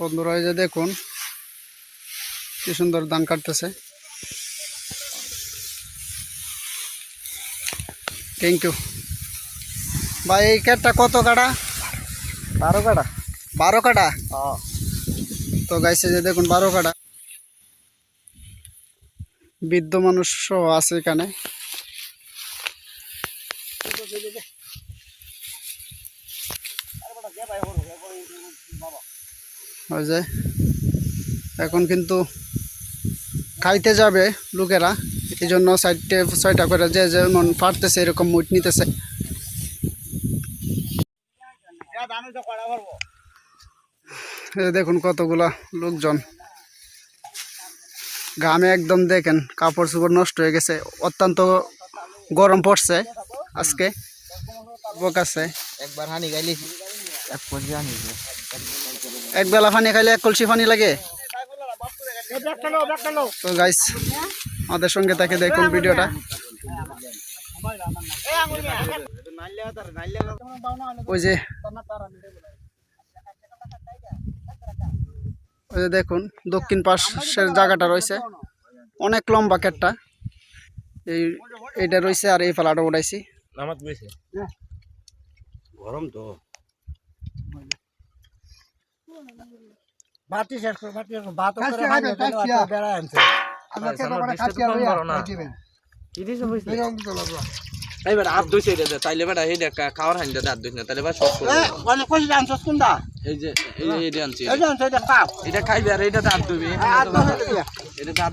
বন্ধুরা এই যে দেখুন কি সুন্দর ধান কাটতেছে। থ্যাংক ইউ ভাই এই ক্যাটটা কত কাটা বারো কাটা বারো কাটা তো গাইছে যে দেখুন বারো কাটা বৃদ্ধ মানুষও আছে এখানে। ওই যে, এখন কিন্তু খাইতে যাবে লোকেরা এই জন্য সাইডে ছয়টা করে যে যেমন পারতেছে, এরকম মুট নিতেছে। দেখুন কতগুলা লোকজন। ঘামে একদম দেখেন, কাপড় চোপড় নষ্ট হয়ে গেছে, অত্যন্ত গরম পড়ছে আজকে। আছে। একবার হানি গাইলি এক হানি এক বেলা পানি খাইলে এক কলসি পানি লাগে। তো গাইস আমাদের সঙ্গে তাকে দেখুন ভিডিওটা। ওই যে ওই যে দেখুন দক্ষিণ পাশের জায়গাটা রয়েছে। অনেক লম্বা কেটটা এই এইটা রয়েছে আর এই পালাটা উঠাইছি। গরম তো। বাতি শেষ করে বাতি শেষ করে। ভাত করে খাবে বেড়া আনছে। কি এইবার ধুইছে এটা দে, তাইলে বেটা এই দেখ খাওয়ার হাইন্দা হাত ধুইছে না তাইলে বা সব করবে। অনেক কষি আনছস কোনটা? এই যে এই যে আনছি। এই যে এটা খাও। এটা খাইবে আর এটা হাত ধুবি আর তো গেছে। এটা হাত